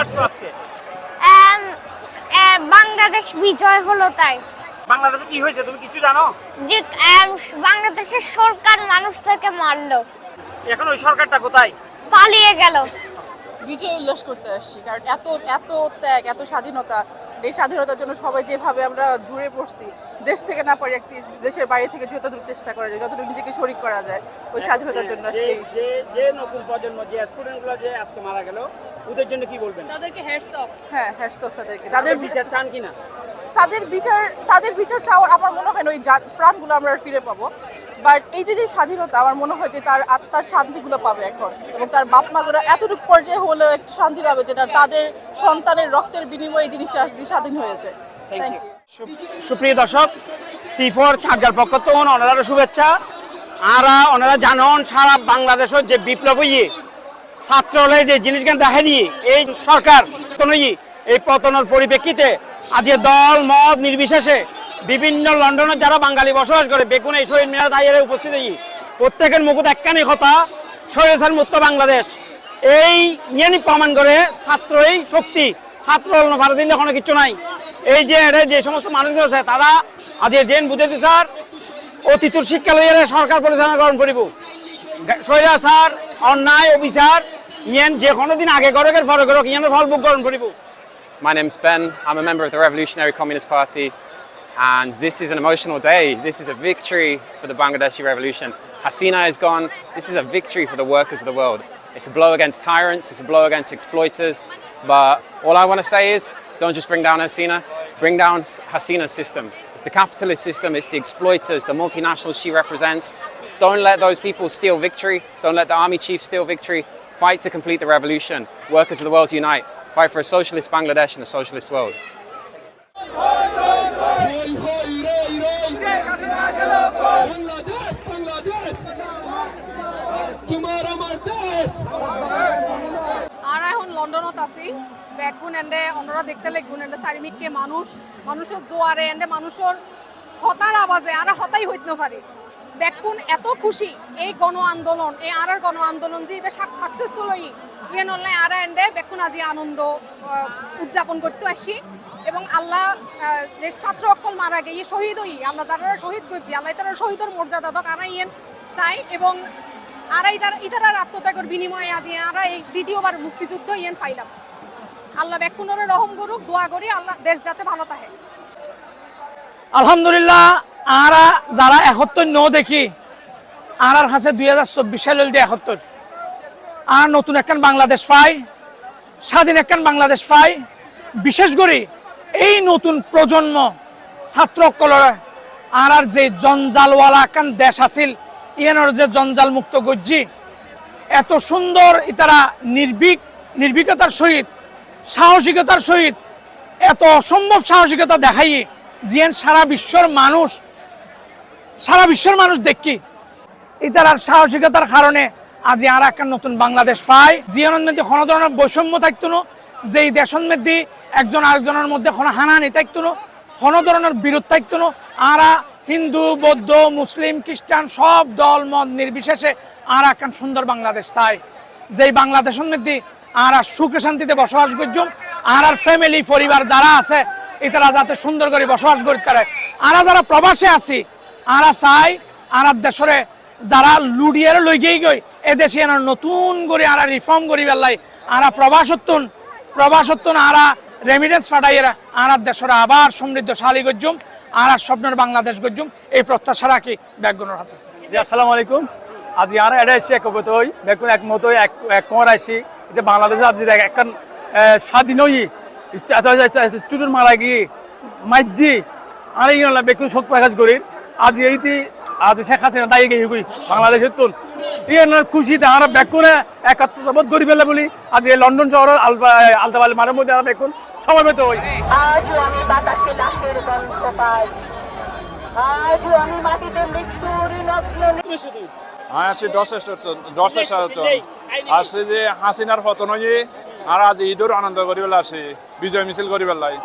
আসছো আজকে? বাংলাদেশ বিজয় হলো তাই। বাংলাদেশে কি হয়েছে? তুমি কিছু জানো? যে বাংলাদেশের সরকার মানুষটাকে মারলো। এখন ওই সরকারটা কোথায়? পালিয়ে গেল। বিজয় উল্লাস করতে আসছি কারণ এত এত ত্যাগ এত স্বাধীনতা এই স্বাধীনতার জন্য সবাই যেভাবে আমরা ঝুড়ে পড়ছি দেশ থেকে না পারি একটি দেশের বাইরে থেকে যতটুকু চেষ্টা করা যায় যতটুকু নিজেকে শরিক করা যায় ওই স্বাধীনতার জন্য আসছি। যে- নতুন প্রজন্ম যে স্টুডেন্টগুলো যে আজকে মারা গেল ওদের জন্য কি বলবেন? তাদেরকে হেডস অফ হ্যাঁ হ্যাটস অফ তাদেরকে। তাদের বিচার চান কিনা? তাদের বিচার তাদের বিচার চাওয়ার আমার মনে হয় না ওই প্রাণগুলো আমরা আর ফিরে পাবো। বাট এই যে যে স্বাধীনতা আমার মনে হয় যে তার আত্মার শান্তিগুলো পাবে এখন। এবং তার বাপ মাগুলো এতটুকু পর্যায়ে হলেও একটু শান্তি পাবে যেটা তাদের সন্তানের রক্তের বিনিময়ে জিনিসটা স্বাধীন হয়েছে। সুপ্রিয় দর্শক সি ফোর চারগার পক্ষ তো ওনারা শুভেচ্ছা। আর ওনারা জানন সারা বাংলাদেশের যে বিপ্লব ইয়ে ছাত্রলে যে জিনিসগান দেখা দিয়ে এই সরকার পতনই এই পতনের পরিপ্রেক্ষিতে আজকে দল মত নির্বিশেষে বিভিন্ন লন্ডনের যারা বাঙালি বসবাস করে বেগুন এই শহীদ মিনার দায়ের উপস্থিত প্রত্যেকের মুখত একখানি কথা স্বৈরাচার মুক্ত বাংলাদেশ। এই নিয়ে প্রমাণ করে ছাত্রই শক্তি ছাত্র ভারতীয় কোনো কিছু নাই। এই যে যে সমস্ত মানুষগুলো আছে তারা আজ জেন বুঝে বুঝাইতে স্যার অতীতুর শিক্ষা লইয়ারে সরকার পরিচালনা গ্রহণ করিব। স্যার অন্যায় অবিচার ইয়েন যে কোনো দিন আগে পরে গরক ইয়েনের ফল ভোগ গ্রহণ করিব। My name's Ben. I'm a member of the Revolutionary Communist Party, and this is an emotional day. This is a victory for the Bangladeshi revolution. Hasina is gone. This is a victory for the workers of the world. It's a blow against tyrants, it's a blow against exploiters. But all I want to say is don't just bring down Hasina, bring down Hasina's system. It's the capitalist system, it's the exploiters, the multinationals she represents. Don't let those people steal victory. Don't let the army chief steal victory. Fight to complete the revolution. Workers of the world unite. Fight for a socialist Bangladesh and a socialist world. লন্ডনত আছি। বেগুন এন্ডে অন্যরা দেখতে লাগুন এন্ডে চারিমিককে মানুষ। মানুষের জোয়ারে এন্ডে মানুষের হতার আওয়াজে আর হতাই হইতে পারি বেগুন এত খুশি এই গণ আন্দোলন, এই আর গণ আন্দোলন যে এবার সাকসেসফুল হই ইয়ে নলে আর এন্ডে বেগুন আজি আনন্দ উদযাপন করতে আসছি এবং আল্লাহ যে ছাত্র অকল মারা গিয়ে শহীদ হই। আল্লাহ তারা শহীদ করছি। আল্লাহ তারা শহীদের মর্যাদা দক আনা চাই। এবং আর ইতার ইতারার আত্মত্যাগের বিনিময়ে আজি আমরা এই দ্বিতীয়বার মুক্তিযুদ্ধ ইয়েন পাইলাম আল্লাহ বেকুনরে রহম করুক, দোয়া করি, আল্লাহ দেশ যাতে ভালো থাকে। আলহামদুলিল্লাহ, আরা যারা একাত্তর ন দেখি আর আর কাছে দুই হাজার চব্বিশ সাল একাত্তর। আর নতুন একখান বাংলাদেশ পাই স্বাধীন একখান বাংলাদেশ পাই বিশেষ করে এই নতুন প্রজন্ম ছাত্র কলরে আর আর যে জঞ্জালওয়ালা একখান দেশ আছিল ইয়ানোর যে জঞ্জাল মুক্ত গজ্জি, এত সুন্দর ইতারা নির্ভীক, নির্ভীকতার সহিত, সাহসিকতার সহিত, এত অসম্ভব সাহসিকতা দেখাইয়ে জিয়ান সারা বিশ্বর মানুষ, সারা বিশ্বর মানুষ দেখি। ইতার সাহসিকতার কারণে আজ আর একটা নতুন বাংলাদেশ পায় জিয়ানোর মধ্যে কোনো ধরনের বৈষম্য থাকতো না, যেই দেশের মধ্যে একজন আরেকজনের মধ্যে কোনো হানাহানি থাকতো না, কোনো ধরনের বিরোধ থাকতো না, আরা হিন্দু বৌদ্ধ মুসলিম খ্রিস্টান সব দল মত নির্বিশেষে আর একখান সুন্দর বাংলাদেশ চাই যেই বাংলাদেশের মধ্যে আর আর সুখে শান্তিতে বসবাস করছুম আর আর ফ্যামিলি পরিবার যারা আছে এটারা যাতে সুন্দর করে বসবাস করতে পারে আরা যারা প্রবাসে আছি আরা চাই আর দেশরে যারা লুডিয়ার লই গিয়ে গই এ দেশে এনার নতুন করে আরা রিফর্ম করি বেলাই আরা প্রবাসত্তন প্রবাসত্তন আরা রেমিডেন্স ফাটাইয়েরা আর দেশরে আবার সমৃদ্ধশালী গজ্জুম আর আর স্বপ্নের বাংলাদেশ গজ্জুম, এই প্রত্যাশা রাখি ব্যাগুনের হাতে। জি, আসসালামু আলাইকুম। আজ আর এটা এসছি একমত হই দেখুন একমত হই এক এক কমর আসছি। যে বাংলাদেশে আজ একখান স্বাধীন হই। স্টুডেন্ট মারা গিয়ে মাইজি আর এই বেকুন শোক প্রকাশ করি। আজ এইটি আজ শেখ হাসিনা দায়ী গিয়ে গই, বাংলাদেশের তুল। ইয়ে খুশিতে আমরা বেকুনে একাত্তর বোধ করি ফেলে বলি আজ এই লন্ডন শহরের আলতাবালি মারের মধ্যে আমরা বেকুন সমবেত হই। আজও আমি বাতাসে লাশের গন্ধ পাই। আজও আমি মাটিতে মৃত্যুর নগ্ন আমি আছি দশের সাথে আসছে যে হাসিনার পতন হয়ে আর আজ ঈদের আনন্দ করি বেলা আসে বিজয় মিছিল করি বেলাই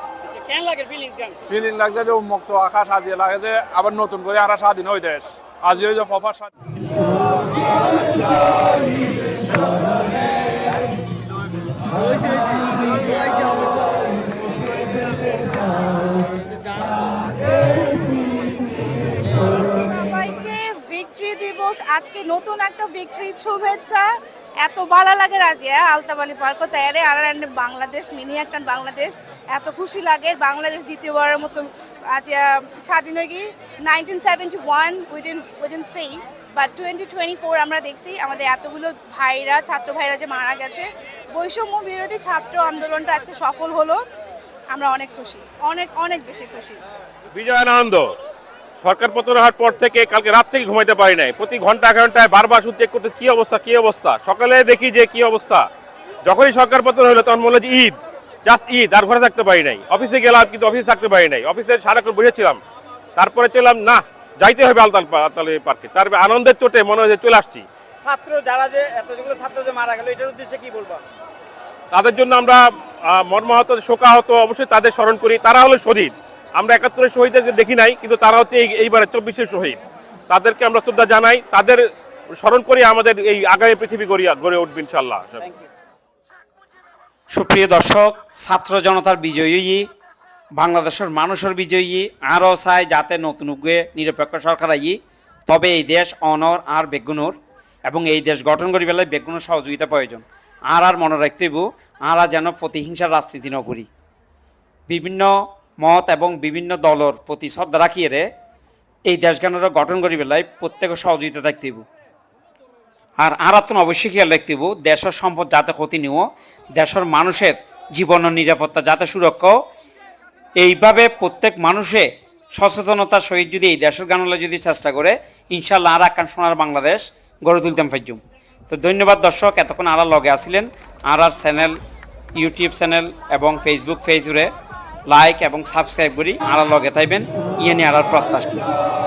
কেন লাগে ফিলিংস কেন? ফিলিং লাগছে যে মুক্ত আকাশ আজিয়ে লাগে যে আবার নতুন করে আর স্বাধীন হই দেশ। আজি ওই যে ফফার স্বাধীন নতুন একটা বিক্রি শুভেচ্ছা। এত ভালো লাগে রাজিয়া আলতাবালি পার্ক তাইরে আর বাংলাদেশ, মিনি একটা বাংলাদেশ। এত খুশি লাগে বাংলাদেশ দ্বিতীয়বারের মতো, আজ স্বাধীন হয়ে গিয়ে nineteen seventy one within within সেই বাট টোয়েন্টি টোয়েন্টি ফোর আমরা দেখছি, আমাদের এতগুলো ভাইরা, ছাত্র ভাইরা যে মারা গেছে। বৈষম্য বিরোধী ছাত্র আন্দোলনটা আজকে সফল হলো। আমরা অনেক খুশি, অনেক অনেক বেশি খুশি। বিজয় আনন্দ সরকার পতন হওয়ার পর থেকে কালকে রাত থেকে ঘুমাইতে পারি নাই। প্রতি ঘণ্টা ঘন্টায় বারবার শুধু চেক করতে কি অবস্থা কি অবস্থা? সকালে দেখি যে কি অবস্থা। যখনই সরকার পতন হলো তখন মনে যে ঈদ জাস্ট ঈদ আর ঘরে থাকতে পারি নাই। অফিসে গেলাম কিন্তু অফিসে থাকতে পারি নাই। অফিসে সারাক্ষণ বসেছিলাম। তারপরে চললাম না যাইতে হবে আলতাল আলতালি পার্কে। তার আনন্দের চোটে মনে হয় যে চলে আসছি। ছাত্র যারা যে এতগুলো ছাত্র যে মারা গেল এটার উদ্দেশ্যে কি বলব? তাদের জন্য আমরা মর্মাহত শোকাহত অবশ্যই তাদের স্মরণ করি। তারা হলো শহীদ। আমরা একাত্তরের শহীদদেরকে দেখি নাই, কিন্তু তারা হচ্ছে এই এইবারে চব্বিশের শহীদ। তাদেরকে আমরা শ্রদ্ধা জানাই, তাদের স্মরণ করি আমাদের এই আগামী পৃথিবী গড়িয়া গড়ে উঠবে ইনশাল্লাহ সুপ্রিয় দর্শক, ছাত্র জনতার বিজয়ী, বাংলাদেশের মানুষের বিজয়ী, আরও চাই যাতে নতুন উগে নিরপেক্ষ সরকার আই তবে এই দেশ অনর আর বেগুনোর, এবং এই দেশ গঠন করি বেলায় বেগুনোর সহযোগিতা প্রয়োজন। আর আর মনে রাখতে হইব, আর আর যেন প্রতিহিংসার রাজনীতি নগরী বিভিন্ন মত এবং বিভিন্ন দলের প্রতি শ্রদ্ধা রাখিয়ে রে, এই দেশগানের গঠন করি বেলায় প্রত্যেকের সহযোগিতা থাকতে হইব। আর আরাতন অবশ্যই খেয়াল রাখতে হইব, দেশের সম্পদ যাতে ক্ষতি নিও দেশের মানুষের জীবন ও নিরাপত্তা যাতে সুরক্ষা এইভাবে প্রত্যেক মানুষে সচেতনতার সহিত যদি এই দেশের গানলে যদি চেষ্টা করে ইনশাল্লাহ আর আকান সোনার বাংলাদেশ গড়ে তুলতাম ফাইজুম তো ধন্যবাদ দর্শক, এতক্ষণ আর লগে আসিলেন আর আর চ্যানেল, ইউটিউব চ্যানেল এবং ফেসবুক পেজরে লাইক এবং সাবস্ক্রাইব করি। আরও লগে থাকবেন ইয়ে নিয়ে আর প্রত্যাশা